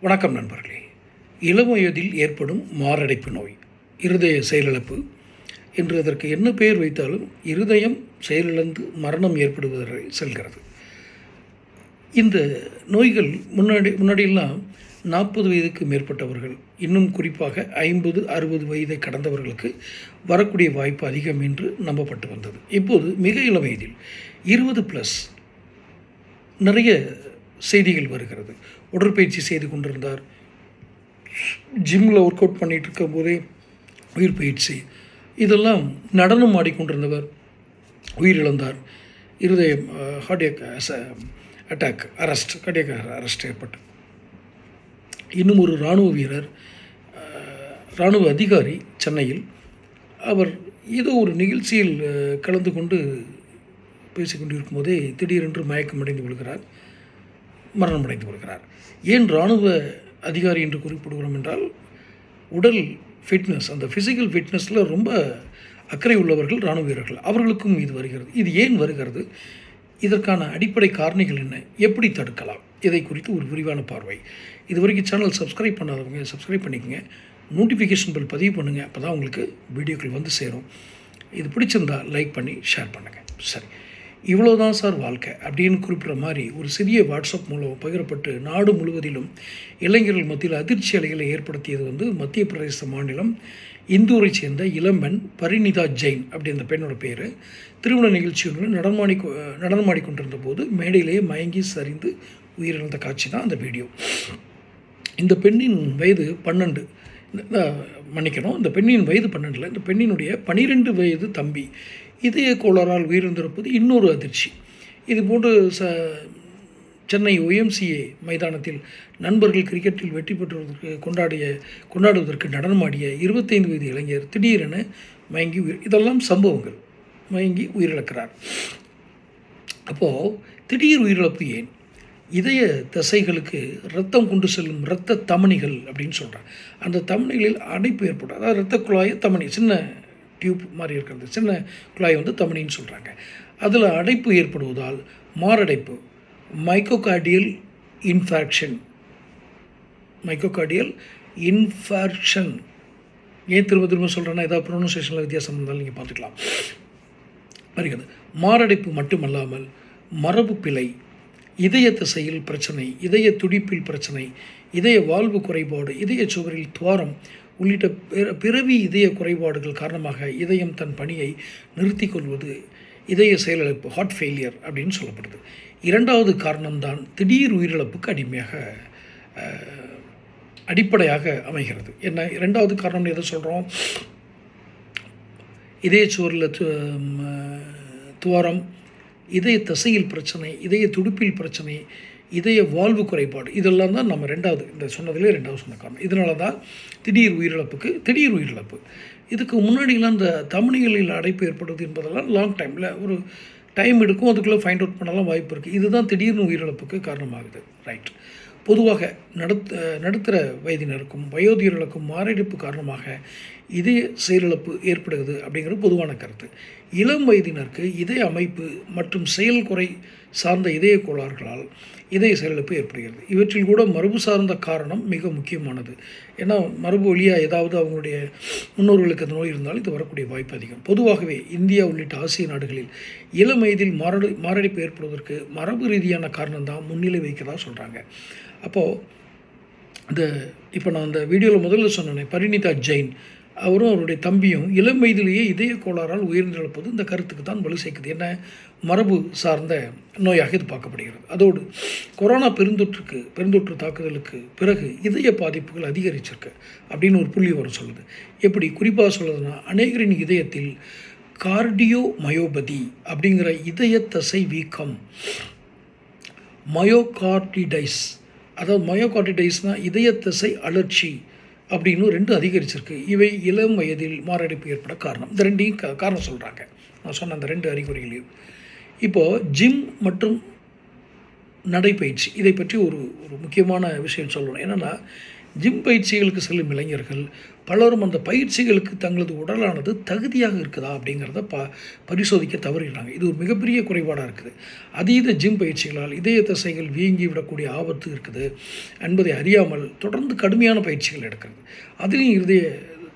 வணக்கம் நண்பர்களே. இளம் வயதில் ஏற்படும் மாரடைப்பு நோய் இருதய செயலிழப்பு. என்று அதற்கு என்ன பெயர் வைத்தாலும் இருதயம் செயலிழந்து மரணம் ஏற்படுவதை செல்கிறது. இந்த நோய்கள் முன்னாடி முன்னாடியெல்லாம் நாற்பது வயதுக்கு மேற்பட்டவர்கள் இன்னும் குறிப்பாக ஐம்பது அறுபது வயதை கடந்தவர்களுக்கு வரக்கூடிய வாய்ப்பு அதிகம் என்று நம்பப்பட்டு வந்தது. இப்போது மிக இளம் வயதில் இருபது ப்ளஸ் நிறைய செய்திகள் வருகிறது. உடற்பயிற்சி செய்து கொண்டிருந்தார். ஜிம்மில் ஒர்க் அவுட் பண்ணிகிட்டு இருக்கும்போதே உயிர் பயிற்சி இதெல்லாம் நடனம் ஆடிக்கொண்டிருந்தவர் உயிரிழந்தார். இருதயம் cardiac attack arrest cardiac arrest ஏற்பட்டு இன்னும் ஒரு இராணுவ வீரர் இராணுவ அதிகாரி சென்னையில் அவர் ஏதோ ஒரு நிகழ்ச்சியில் கலந்து கொண்டு பேசிக்கொண்டிருக்கும் போதே திடீரென்று மயக்கம் அடைந்து கொள்கிறார் மரணம் அடைந்து கொடுக்கிறார் ஏன் இராணுவ அதிகாரி என்று குறிப்பிடுகிறோம் என்றால் உடல் ஃபிட்னஸ் அந்த ஃபிசிக்கல் ஃபிட்னஸில் ரொம்ப அக்கறை உள்ளவர்கள் இராணுவ வீரர்கள். அவர்களுக்கும் இது வருகிறது. இது ஏன் வருகிறது? இதற்கான அடிப்படை காரணிகள் என்ன? எப்படி தடுக்கலாம்? இதை குறித்து ஒரு விரிவான பார்வை. இது வரைக்கும் சேனல் சப்ஸ்கிரைப் பண்ணாதவங்க சப்ஸ்கிரைப் பண்ணிக்கங்க. நோட்டிஃபிகேஷன் பில் பதிவு பண்ணுங்கள் அப்போ தான் உங்களுக்கு வீடியோக்கள் வந்து சேரும். இது பிடிச்சிருந்தா லைக் பண்ணி ஷேர் பண்ணுங்கள் சரி. இவ்வளோ தான் சார் வாழ்க்கை அப்படின்னு குறிப்பிட்ற மாதிரி ஒரு சிறிய வாட்ஸ்அப் மூலம் பகிரப்பட்டு நாடு முழுவதிலும் இளைஞர்கள் மத்தியில் அதிர்ச்சி அலைகளை ஏற்படுத்தியது வந்து மத்திய பிரதேச மாநிலம் இந்தூரை சேர்ந்த இளம்பெண் பரிணிதா ஜெயின் அப்படி அந்த பெண்ணோட பேர். திருமண நிகழ்ச்சியுடன் நடனமாடி கொ- நடனமாடி கொண்டிருந்த போது மேடையிலேயே மயங்கி சரிந்து உயிரிழந்த காட்சி தான் அந்த வீடியோ. இந்த பெண்ணின் வயது பன்னெண்டு மன்னிக்கணும் இந்த பெண்ணின் வயது பன்னெண்டில் இந்த பெண்ணினுடைய பனிரெண்டு வயது தம்பி இதய கோளாறால் உயிரிழந்திருப்பது இன்னொரு அதிர்ச்சி. இது போன்று ச சென்னை ஒய்எம்சிஏ மைதானத்தில் நண்பர்கள் கிரிக்கெட்டில் வெற்றி பெற்றுவதற்கு கொண்டாடிய கொண்டாடுவதற்கு நடனமாடிய இருபத்தைந்து வயது இளைஞர் திடீரென மயங்கி உயிர் இதெல்லாம் சம்பவங்கள். மயங்கி உயிரிழக்கிறார். அப்போது திடீர் உயிரிழப்பு ஏன்? இதய தசைகளுக்கு ரத்தம் கொண்டு செல்லும் இரத்த தமனிகள் அப்படின்னு சொல்கிறாங்க அந்த தமனிகளில் அடைப்பு ஏற்படும். அதாவது இரத்த குழாய தமனி சின்ன டியூப் மாதிரி இருக்கிறது. சின்ன குழாய் வந்து தமனின்னு சொல்கிறாங்க அதில் அடைப்பு ஏற்படுவதால் மாரடைப்பு மைக்கோகார்டியல் இன்ஃபேக்ஷன் மைக்கோகார்டியல் இன்ஃபார்க்ஷன் ஏன் திரும்ப திரும்ப சொல்கிறேன்னா ஏதாவது ப்ரொனன்சியேஷனில் வித்தியாசம் இருந்தாலும் நீங்கள் பார்த்துக்கலாம். வருகிறது. மாரடைப்பு மட்டுமல்லாமல் மரபு பிழை இதய திசையில் பிரச்சனை இதய துடிப்பில் பிரச்சனை இதய வாழ்வு குறைபாடு இதய சுவரில் துவாரம் உள்ளிட்ட பிற பிறவி இதய குறைபாடுகள் காரணமாக இதயம் தன் பணியை நிறுத்தி கொள்வது இதய செயலிழப்பு ஹார்ட் ஃபெயிலியர் அப்படின்னு சொல்லப்படுது. இரண்டாவது காரணம்தான் திடீர் உயிரிழப்புக்கு அடிமையாக அடிப்படையாக அமைகிறது. என்ன இரண்டாவது காரணம் எதை சொல்கிறோம் இதய து துவாரம் இதய தசையில் பிரச்சனை இதய துடுப்பில் பிரச்சனை இதய வாழ்வு குறைபாடு இதெல்லாம் தான் நம்ம ரெண்டாவது இந்த சொன்னதிலே ரெண்டாவது சொன்ன காரணம். இதனால தான் திடீர் உயிரிழப்புக்கு திடீர் உயிரிழப்பு. இதுக்கு முன்னாடிலாம் இந்த தமனிகளில் அடைப்பு ஏற்படுவது என்பதெல்லாம் லாங் டைமில் ஒரு டைம் எடுக்கும் அதுக்குள்ளே ஃபைண்ட் அவுட் பண்ணலாம் வாய்ப்பு இருக்குது இதுதான் திடீர்னு உயிரிழப்புக்கு காரணமாகுது. ரைட் பொதுவாக நடத்த நடுத்தர வயதினருக்கும் வயோதிகர்களுக்கும் மாரடைப்பு காரணமாக இதய செயலிழப்பு ஏற்படுகிறது அப்படிங்கிறது பொதுவான கருத்து. இளம் வயதினருக்கு இதய அமைப்பு மற்றும் செயல்குறை சார்ந்த இதய கோளாறுகளால் இதய செயலிழப்பு ஏற்படுகிறது. இவற்றில் கூட மரபு சார்ந்த காரணம் மிக முக்கியமானது. ஏன்னா மரபு வழியாக ஏதாவது அவங்களுடைய முன்னோர்களுக்கு அந்த நோய் இருந்தாலும் இது வரக்கூடிய வாய்ப்பு அதிகம். பொதுவாகவே இந்தியா உள்ளிட்ட ஆசிய நாடுகளில் இளம் வயதில் மாரடை மாரடைப்பு ஏற்படுவதற்கு மரபு ரீதியான காரணம் தான் முன்னிலை வைக்கிறதா சொல்கிறாங்க அப்போது இந்த இப்போ நான் அந்த வீடியோவில் முதல்ல சொன்னேன் பரிணிதா ஜெயின். அவரும் அவருடைய தம்பியும் இளம் வயதிலேயே இதய கோளாறால் உயிரிழப்பது இந்த கருத்துக்கு தான் வலு சேர்க்குது என்ன மரபு சார்ந்த நோயாக இது பார்க்கப்படுகிறது. அதோடு கொரோனா பெருந்தொற்றுக்கு பெருந்தொற்று தாக்குதலுக்கு பிறகு இதய பாதிப்புகள் அதிகரிச்சிருக்கு அப்படின்னு ஒரு புள்ளி வரும் சொல்லுது. எப்படி? குறிப்பாக சொல்லுதுன்னா அநேகரின் இதயத்தில் கார்டியோ மயோபதி அப்படிங்கிற இதய தசை வீக்கம் மயோகார்டிடைஸ் அதாவது மயோகார்டிடைஸ்னால் இதய தசை அழற்சி அப்படின்னு ரெண்டு அதிகரிச்சிருக்கு. இவை இளம் வயதில் மாரடைப்பு ஏற்பட காரணம். இந்த ரெண்டையும் க காரணம் சொல்கிறாங்க நான் சொன்ன அந்த ரெண்டு அறிகுறிகளையும் இப்போது ஜிம் மற்றும் நடைப்பயிற்சி இதை பற்றி ஒரு ஒரு முக்கியமான விஷயம் சொல்லணும். என்னென்னா ஜிம் பயிற்சிகளுக்கு செல்லும் இளைஞர்கள் பலரும் அந்த பயிற்சிகளுக்கு தங்களது உடலானது தகுதியாக இருக்குதா அப்படிங்கிறத ப பரிசோதிக்க தவறுகிறாங்க இது ஒரு மிகப்பெரிய குறைபாடாக இருக்குது. அதீத ஜிம் பயிற்சிகளால் இதய தசைகள் வீங்கி விடக்கூடிய ஆபத்து இருக்குது. என்பதை அறியாமல் தொடர்ந்து கடுமையான பயிற்சிகள் எடுக்கிறது. அதுலேயும் இருதய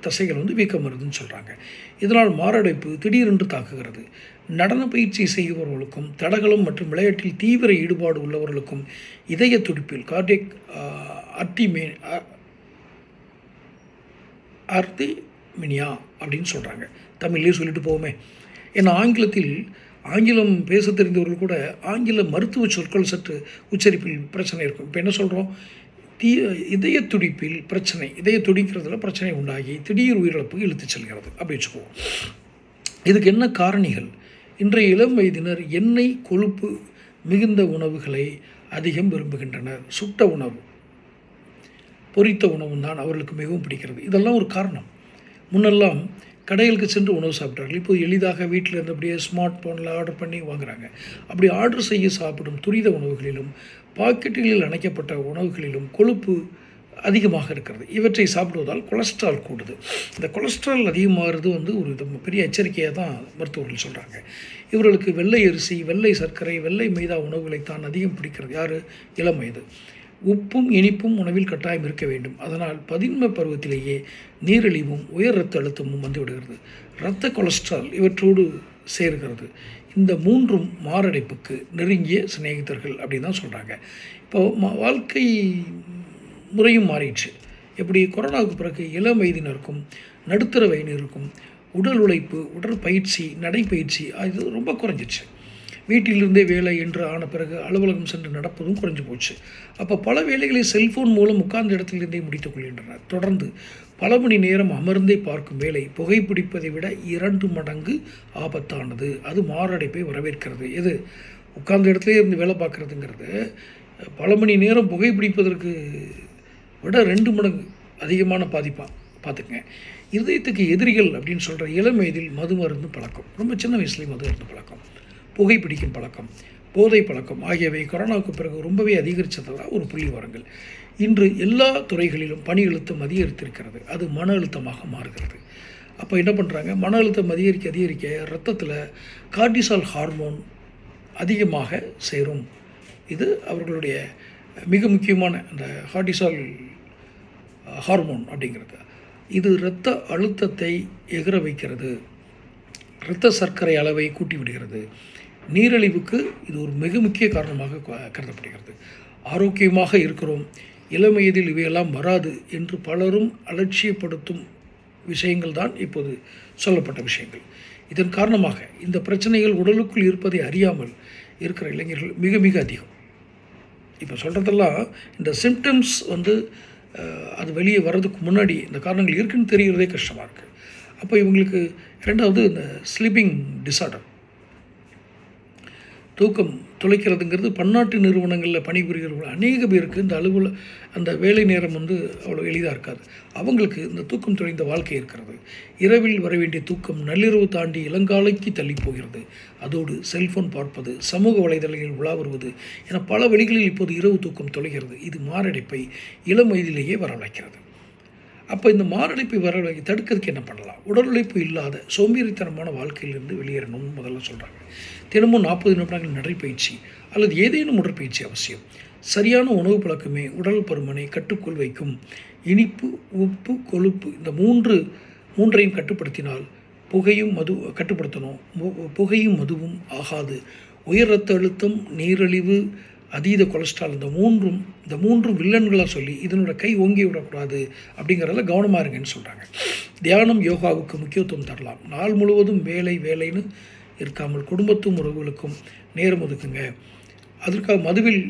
தசைகள் வந்து வீக்கம் வருதுன்னு சொல்கிறாங்க இதனால் மாரடைப்பு திடீரென்று தாக்குகிறது. நடன பயிற்சி செய்பவர்களுக்கும் தடகளம் மற்றும் விளையாட்டில் தீவிர ஈடுபாடு உள்ளவர்களுக்கும் இதய துடிப்பில் கார்டியக் அர்டிமே அர்த்திமினியா அப்படின்னு சொல்கிறாங்க தமிழ்லேயே சொல்லிட்டு போவோமே. ஏன்னா ஆங்கிலத்தில் ஆங்கிலம் பேச தெரிந்தவர்கள் கூட ஆங்கில மருத்துவ சொற்கள் சற்று உச்சரிப்பில் பிரச்சனை இருக்கும். இப்போ என்ன சொல்கிறோம் தீ இதய துடிப்பில் பிரச்சனை இதய துடிக்கிறதுல பிரச்சனை உண்டாகி திடீர் உயிரிழப்புக்கு இழுத்து செல்கிறது அப்படி வச்சுக்குவோம். இதுக்கு என்ன காரணிகள்? இன்றைய இளம் வயதினர் எண்ணெய் கொழுப்பு மிகுந்த உணவுகளை அதிகம் விரும்புகின்றனர். சுட்ட உணவு. பொரித்த உணவும் தான் அவர்களுக்கு மிகவும் பிடிக்கிறது. இதெல்லாம் ஒரு காரணம். முன்னெல்லாம் கடைகளுக்கு சென்று உணவு சாப்பிட்டார்கள். இப்போ எளிதாக வீட்டில் இருந்தபடியே ஸ்மார்ட் ஃபோனில் ஆர்டர் பண்ணி வாங்குறாங்க. அப்படி ஆர்டர் செய்ய சாப்பிடும் துரித உணவுகளிலும் பாக்கெட்டுகளில் அணைக்கப்பட்ட உணவுகளிலும் கொழுப்பு அதிகமாக இருக்கிறது. இவற்றை சாப்பிடுவதால் கொலஸ்ட்ரால் கூடுது. இந்த கொலஸ்ட்ரால் அதிகமாகிறது வந்து ஒரு இது பெரிய எச்சரிக்கையாக தான் மருத்துவர்கள் சொல்கிறாங்க இவர்களுக்கு வெள்ளை அரிசி வெள்ளை சர்க்கரை வெள்ளை மைதா உணவுகளை தான் அதிகம் பிடிக்கிறது. யார்? இளம் வயது. உப்பும் இனிப்பும் உணவில் கட்டாயம் இருக்க வேண்டும். அதனால் பதின்ம பருவத்திலேயே நீரிழிவும் உயர் இரத்த அழுத்தமும் வந்துவிடுகிறது. இரத்த கொலஸ்ட்ரால் இவற்றோடு சேர்கிறது. இந்த மூன்றும் மாரடைப்புக்கு நெருங்கிய சிநேகிதர்கள் அப்படின்னு தான் சொல்கிறாங்க இப்போது வாழ்க்கை முறையும் மாறிடுச்சு. எப்படி? கொரோனாவுக்கு பிறகு இளம் வயதினருக்கும் நடுத்தர வயதினருக்கும் உடல் உழைப்பு உடற்பயிற்சி நடைப்பயிற்சி அது ரொம்ப குறைஞ்சிச்சு. வீட்டிலிருந்தே வேலை என்று ஆன பிறகு அலுவலகம் சென்று நடப்பதும் குறைஞ்சு போச்சு. அப்போ பல வேலைகளை செல்ஃபோன் மூலம் உட்கார்ந்த இடத்திலிருந்தே முடித்துக் கொள்கின்றனர். தொடர்ந்து பல மணி நேரம் அமர்ந்தே பார்க்கும் வேலை புகைப்பிடிப்பதை விட இரண்டு மடங்கு ஆபத்தானது. அது மாரடைப்பை வரவேற்கிறது. எது? உட்கார்ந்த இடத்துல இருந்து வேலை பார்க்குறதுங்கிறது. பல மணி நேரம் புகைப்பிடிப்பதற்கு விட ரெண்டு மடங்கு அதிகமான பாதிப்பாக பார்த்துக்கங்க. இருதயத்துக்கு எதிரிகள் அப்படின்னு சொல்கிற இளம் வயதில் மது மருந்து பழக்கம். ரொம்ப சின்ன வயசுலேயும் மது மருந்து பழக்கம். புகைப்பிடிக்கும் பழக்கம் போதை பழக்கம் ஆகியவை கொரோனாவுக்கு பிறகு ரொம்பவே அதிகரித்ததாக ஒரு புள்ளி வரங்கள் இன்று எல்லா துறைகளிலும் பணி அழுத்தம் அதிகரித்திருக்கிறது. அது மன அழுத்தமாக மாறுகிறது. அப்போ என்ன பண்ணுறாங்க மன அழுத்தம் அதிகரிக்க அதிகரிக்க ரத்தத்தில் கார்டிசால் ஹார்மோன் அதிகமாக சேரும். இது அவர்களுடைய மிக முக்கியமான அந்த ஹார்டிசால் ஹார்மோன் uh, அப்படிங்கிறது. இது இரத்த அழுத்தத்தை எகிர வைக்கிறது. இரத்த சர்க்கரை அளவை கூட்டிவிடுகிறது. நீரழிவுக்கு நீரிழிவுக்கு இது ஒரு மிக முக்கிய காரணமாக கருதப்படுகிறது. ஆரோக்கியமாக இருக்கிறோம். இளம் வயதில் இவையெல்லாம் வராது என்று பலரும் அலட்சியப்படுத்தும் விஷயங்கள் தான் இப்போது சொல்லப்பட்ட விஷயங்கள். இதன் காரணமாக இந்த பிரச்சனைகள் உடலுக்குள் இருப்பதை அறியாமல் இருக்கிற இளைஞர்கள் மிக மிக அதிகம். இப்போ சொல்கிறதெல்லாம் இந்த சிம்டம்ஸ் வந்து அது வெளியே வர்றதுக்கு முன்னாடி இந்த காரணங்கள் இருக்குன்னு தெரிகிறதே கஷ்டமாக இருக்குது அப்போ இவங்களுக்கு ரெண்டாவது இந்த ஸ்லீப்பிங் டிஸார்டர் தூக்கம் துளைக்கிறதுங்கிறது பன்னாட்டு நிறுவனங்களில் பணிபுரிகிறவர்கள் அநேக பேருக்கு இந்த அலுவல அந்த வேலை நேரம் வந்து அவ்வளோ எளிதாக இருக்காது. அவங்களுக்கு இந்த தூக்கம் துளைந்த வாழ்க்கை இருக்கிறது. இரவில் வர வேண்டிய தூக்கம் நள்ளிரவு தாண்டி இளங்காலைக்கு தள்ளி போகிறது. அதோடு செல்ஃபோன் பார்ப்பது சமூக வலைதளங்களில் உலா வருவது என பல வழிகளில் இப்போது இரவு தூக்கம் தொலைகிறது. இது மாரடைப்பை இளம் வயதிலேயே வரவழைக்கிறது. அப்போ இந்த மாரடைப்பை வர தடுக்கிறதுக்கு என்ன பண்ணலாம்? உடல் உழைப்பு இல்லாத சோம்பேறித்தனமான வாழ்க்கையிலிருந்து வெளியேறணும்னு முதல்ல சொல்கிறாங்க தினமும் நாற்பது நிமிடங்கள் நடைப்பயிற்சி அல்லது ஏதேனும் உடற்பயிற்சி அவசியம். சரியான உணவு பழக்கமே உடல் பருமனை கட்டுக்குள் வைக்கும். இனிப்பு உப்பு கொழுப்பு இந்த மூன்று மூன்றையும் கட்டுப்படுத்தினால் புகையும் மது கட்டுப்படுத்தணும். புகையும் மதுவும் ஆகாது. உயர் ரத்த அழுத்தம் நீரிழிவு அதீத கொலஸ்ட்ரால் இந்த மூன்றும் இந்த மூன்றும் வில்லன்களாக சொல்லி இதனோட கை ஓங்கி விடக்கூடாது அப்படிங்கிறதுல கவனமாக இருங்கன்னு சொல்கிறாங்க தியானம் யோகாவுக்கு முக்கியத்துவம் தரலாம். நாள் முழுவதும் வேலை வேலைன்னு இருக்காமல் குடும்பத்தும் உறவுகளுக்கும் நேரம் ஒதுக்குங்க. அதற்காக மதுவில்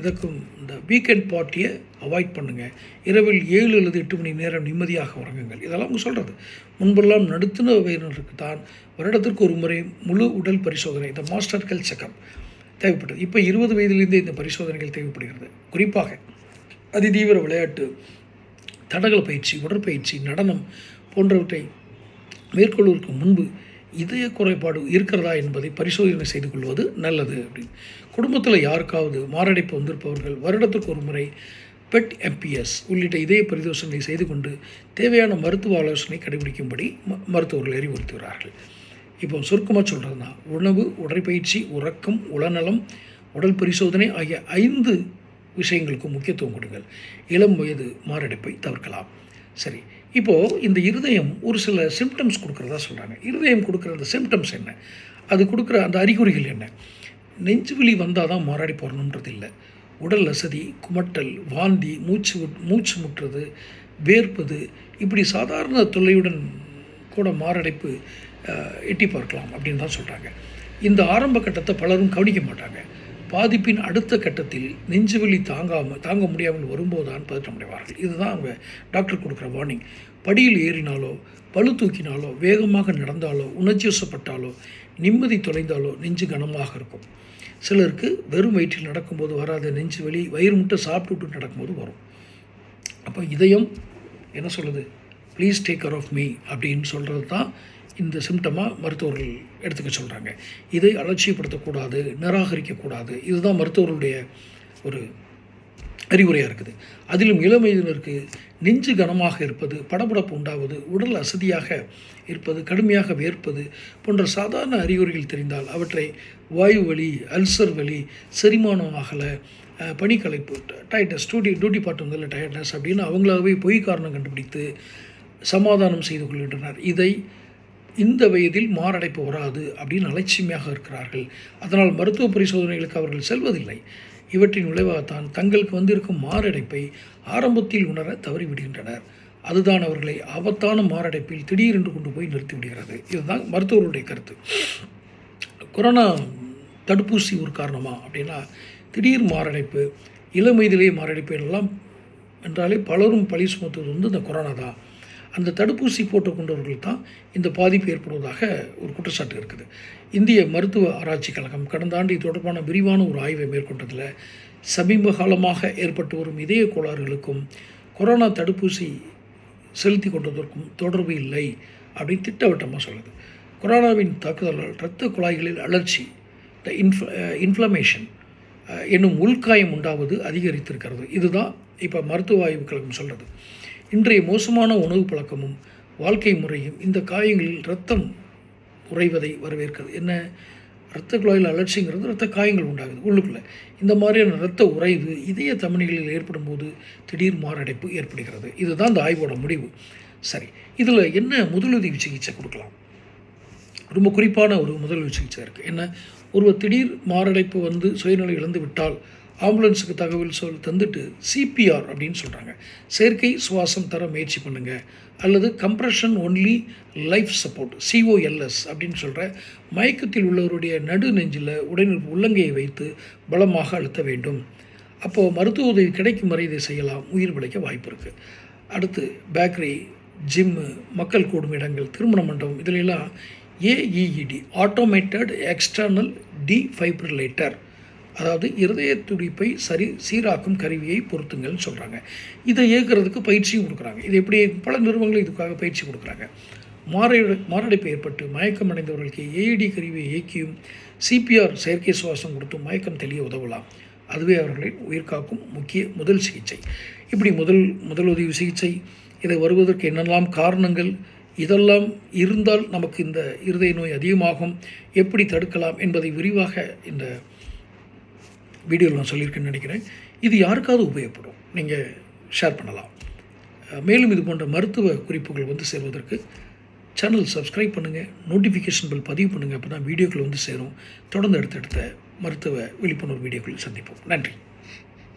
இதற்கும் இந்த வீக்கெண்ட் பார்ட்டியை அவாய்ட் பண்ணுங்கள் இரவில் ஏழு அல்லது எட்டு மணி நேரம் நிம்மதியாக உறங்குங்கள். இதெல்லாம் அவங்க சொல்கிறது முன்பெல்லாம் நடுத்தின வயதினருக்கு தான் வருடத்திற்கு ஒரு முறை முழு உடல் பரிசோதனை இந்த மாஸ்டர் ஹெல்த் செக்கப் தேவைப்பட்டது. இப்போ இருபது வயதிலிருந்தே இந்த பரிசோதனைகள் தேவைப்படுகிறது. குறிப்பாக அதிதீவிர விளையாட்டு தடகள பயிற்சி உடற்பயிற்சி நடனம் போன்றவற்றை மேற்கொள்வதற்கு முன்பு இதய குறைபாடு இருக்கிறதா என்பதை பரிசோதனை செய்து கொள்வது நல்லது அப்படின்னு. குடும்பத்தில் யாருக்காவது மாரடைப்பு வந்திருப்பவர்கள் வருடத்துக்கு ஒரு முறை பெட் எம்பிஎஸ் உள்ளிட்ட இதய பரிதோஷனை செய்து கொண்டு தேவையான மருத்துவ ஆலோசனை கடைபிடிக்கும்படி ம- மருத்துவர்கள் அறிவுறுத்துகிறார்கள். இப்போ சுருக்கமாக சொல்கிறதுனா உணவு உடற்பயிற்சி உறக்கம் உளநலம் உடல் பரிசோதனை ஆகிய ஐந்து விஷயங்களுக்கு முக்கியத்துவம் கொடுங்கள். இளம் வயது மாரடைப்பை தவிர்க்கலாம். சரி இப்போது இந்த இருதயம் ஒரு சில சிம்டம்ஸ் கொடுக்குறதா சொல்கிறாங்க இருதயம் கொடுக்குற அந்த சிம்டம்ஸ் என்ன? அது கொடுக்குற அந்த அறிகுறிகள் என்ன? நெஞ்சு வலி வந்தால் தான் மாரடை போடணுன்றது இல்லை. உடல் அசதி குமட்டல் வாந்தி மூச்சு மூச்சு முட்டுறது வேர்ப்பது இப்படி சாதாரண தொல்லையுடன் கூட மாரடைப்பு எட்டி பார்க்கலாம் அப்படின்னு தான் சொல்கிறாங்க இந்த ஆரம்ப கட்டத்தை பலரும் கவனிக்க மாட்டாங்க. பாதிப்பின் அடுத்த கட்டத்தில் நெஞ்சுவலி தாங்காமல் தாங்க முடியாமல் வரும்போதுதான் பதற்றமடைவார்கள் இதுதான் அவங்க டாக்டர் கொடுக்குற வார்னிங் படியில் ஏறினாலோ பளு தூக்கினாலோ வேகமாக நடந்தாலோ உணர்ச்சி வசப்பட்டாலோ நிம்மதி தொலைந்தாலோ நெஞ்சு கனமாக இருக்கும். சிலருக்கு வெறும் வயிற்றில் நடக்கும்போது வராத நெஞ்சு வலி வயிறு முட்டை சாப்பிட்டுட்டு நடக்கும்போது வரும். அப்போ இதயம் என்ன சொல்லுது? Please take care of me அப்படின்னு சொல்கிறது தான் இந்த சிம்டமாக மருத்துவர்கள் எடுத்துக்க சொல்கிறாங்க இதை அலட்சியப்படுத்தக்கூடாது நிராகரிக்கக்கூடாது. இதுதான் மருத்துவர்களுடைய ஒரு அறிவுரையாக இருக்குது. அதிலும் இளமையினருக்கு நெஞ்சு கனமாக இருப்பது படபடப்பு உண்டாவது உடல் அசதியாக இருப்பது கடுமையாக வேர்ப்பது போன்ற சாதாரண அறிகுறிகள் தெரிந்தால் அவற்றை வாயு வலி அல்சர் வலி செரிமானம் ஆகலை பனிக்கலைப்பு டயட்னஸ் டியூட்டி டியூட்டி பார்ட் வந்ததில் டயட்னஸ் அப்படின்னு அவங்களாகவே பொய் காரணம் கண்டுபிடித்து சமாதானம் செய்து கொள்கின்றனர். இதை இந்த வயதில் மாரடைப்பு வராது அப்படின்னு அலட்சியமாக இருக்கிறார்கள். அதனால் மருத்துவ பரிசோதனைகளுக்கு அவர்கள் செல்வதில்லை. இவற்றின் விளைவாகத்தான் தங்களுக்கு வந்திருக்கும் மாரடைப்பை ஆரம்பத்தில் உணர தவறிவிடுகின்றனர். அதுதான் அவர்களை ஆபத்தான மாரடைப்பில் திடீரென்று கொண்டு போய் நிறுத்திவிடுகிறது. இதுதான் மருத்துவர்களுடைய கருத்து. கொரோனா தடுப்பூசி ஒரு காரணமா அப்படின்னா திடீர் மாரடைப்பு இளம் வயதிலேயே மாரடைப்பு எல்லாம் என்றாலே பலரும் பழி சுமத்துவது வந்து இந்த கொரோனா தான். அந்த தடுப்பூசி போட்டுக்கொண்டவர்கள் தான் இந்த பாதிப்பு ஏற்படுவதாக ஒரு குற்றச்சாட்டு இருக்குது. இந்திய மருத்துவ ஆராய்ச்சி கழகம் கடந்த ஆண்டு இது தொடர்பான விரிவான ஒரு ஆய்வை மேற்கொண்டதில் சமீப காலமாக ஏற்பட்டு வரும் இதய கோளாறுகளுக்கும் கொரோனா தடுப்பூசி செலுத்தி கொண்டதற்கும் தொடர்பு இல்லை அப்படின்னு திட்டவட்டமாக சொல்லுது. கொரோனாவின் தாக்குதலால் இரத்த குழாய்களில் அழற்சி த இன்ஃப் இன்ஃப்ளமேஷன் என்னும் உள்காயம் உண்டாவது அதிகரித்திருக்கிறது. இதுதான் இப்போ மருத்துவ ஆய்வு கழகம் சொல்கிறது இன்றைய மோசமான உணவு பழக்கமும் வாழ்க்கை முறையும் இந்த காயங்களில் ரத்தம் உறைவதை வரவேற்கிறது. என்ன? இரத்த குழாயில் அலட்சிங்கிறது இரத்த காயங்கள் உண்டாகுது உள்ளுக்குள்ளே. இந்த மாதிரியான இரத்த உறைவு இதய தமனிகளில் ஏற்படும் போது திடீர் மாரடைப்பு ஏற்படுகிறது. இதுதான் இந்த ஆய்வோட முடிவு. சரி இதில் என்ன முதலுதவி சிகிச்சை கொடுக்கலாம்? ரொம்ப குறிப்பான ஒரு முதலுதவி சிகிச்சை இருக்குது என்ன? ஒருவர் திடீர் மாரடைப்பு வந்து சுயநிலை இழந்து விட்டால் ஆம்புலன்ஸுக்கு தகவல் சொல் தந்துட்டு சிபிஆர் அப்படின்னு சொல்கிறாங்க செயற்கை சுவாசம் தர முயற்சி பண்ணுங்கள் அல்லது compression only life support COLS அப்படின்னு சொல்கிற மயக்கத்தில் உள்ளவருடைய நடு நெஞ்சில் உடனே உள்ளங்கையை வைத்து பலமாக அழுத்த வேண்டும். அப்போது மருத்துவ உதவி கிடைக்கும் வரை இதை செய்யலாம். உயிர் பிழைக்க வாய்ப்பு இருக்குது அடுத்து பேக்கரி ஜிம்மு மக்கள் கூடும் இடங்கள் திருமண மண்டபம் இதிலெல்லாம் ஏஇஇடி ஆட்டோமேட்டட் எக்ஸ்டர்னல் டிஃபைப்ரிலேட்டர் அதாவது இருதய துடிப்பை சரி சீராக்கும் கருவியை பொருத்துங்கள்னு சொல்கிறாங்க இதை இயக்குறதுக்கு பயிற்சியும் கொடுக்குறாங்க. இது எப்படி பல நிறுவனங்கள் இதுக்காக பயிற்சி கொடுக்குறாங்க. மாரடை மாரடைப்பு ஏற்பட்டு மயக்கம் அடைந்தவர்களுக்கு ஏஐடி கருவியை இயக்கியும் சிபிஆர் செயற்கை சுவாசம் கொடுத்தும் மயக்கம் தெளிய உதவலாம். அதுவே அவர்களை உயிர் காக்கும் முக்கிய முதல் சிகிச்சை. இப்படி முதல் முதலுதவி சிகிச்சை இதை வருவதற்கு என்னெல்லாம் காரணங்கள் இதெல்லாம் இருந்தால் நமக்கு இந்த இருதய நோய் அதிகமாகும் எப்படி தடுக்கலாம் என்பதை விரிவாக இந்த வீடியோவில் நான் சொல்லியிருக்கேன்னு நினைக்கிறேன். இது யாருக்காவது உபயோகப்படும். நீங்கள் ஷேர் பண்ணலாம். மேலும் இது போன்ற மருத்துவ குறிப்புகள் வந்து சேர்வதற்கு சேனல் சப்ஸ்கிரைப் பண்ணுங்கள் நோட்டிஃபிகேஷன் பில் பதிவு பண்ணுங்கள் அப்போ தான் வீடியோக்கள் வந்து சேரும். தொடர்ந்து அடுத்தடுத்த மருத்துவ விழிப்புணர்வு வீடியோக்கள் சந்திப்போம். நன்றி.